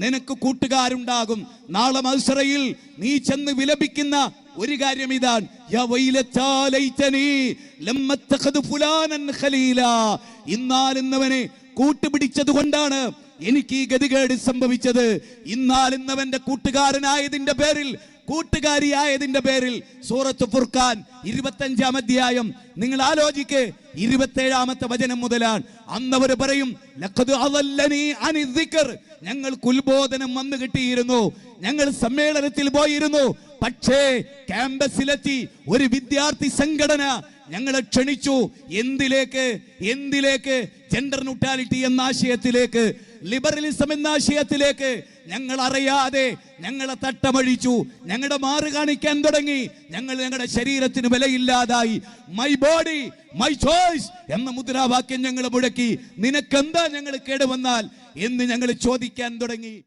നിനക്ക് കൂട്ടുകാരുണ്ടാകും. നാളെ മത്സരയിൽ നീ ചെന്ന് വിലപിക്കുന്ന ഒരു കാര്യം ഇതാണ്. ഇന്നാലിന്നവനെ കൂട്ടുപിടിച്ചത് കൊണ്ടാണ് എനിക്ക് ഈ ഗതികേട് സംഭവിച്ചത്. ഇന്നാലിന്നവന്റെ കൂട്ടുകാരനായതിന്റെ പേരിൽ കൂട്ടുകാരിയായതിന്റെ പേരിൽ സൂറത്ത് ഫുർഖാൻ ഇരുപത്തഞ്ചാം അധ്യായം. നിങ്ങൾ ആലോചിക്ക് ഇരുപത്തേഴാമത്തെ വചനം മുതലാണ്. അന്നവർ പറയും. ഞങ്ങൾക്ക് ഉത്ബോധനം വന്നു കിട്ടിയിരുന്നു. ഞങ്ങൾ സമ്മേളനത്തിൽ പോയിരുന്നു. പക്ഷേ ക്യാമ്പസിലെത്തി ഒരു വിദ്യാർത്ഥി സംഘടന ഞങ്ങളെ ക്ഷണിച്ചു. എന്തിലേക്ക്? എന്തിലേക്ക്? ജെൻഡർ ന്യൂട്രാലിറ്റി എന്ന ആശയത്തിലേക്ക് ലിബറലിസം എന്ന ആശയത്തിലേക്ക് ഞങ്ങൾ അറിയാതെ ഞങ്ങളെ തട്ടമഴിച്ചു. ഞങ്ങളുടെ മാറ് കാണിക്കാൻ തുടങ്ങി. ഞങ്ങൾ ഞങ്ങളുടെ ശരീരത്തിന് വിലയില്ലാതായി. മൈ ബോഡി മൈ ചോയ്സ് എന്ന മുദ്രാവാക്യം ഞങ്ങൾ മുഴക്കി. നിനക്കെന്താ ഞങ്ങൾ കേടുവന്നാൽ എന്ന് ഞങ്ങൾ ചോദിക്കാൻ തുടങ്ങി.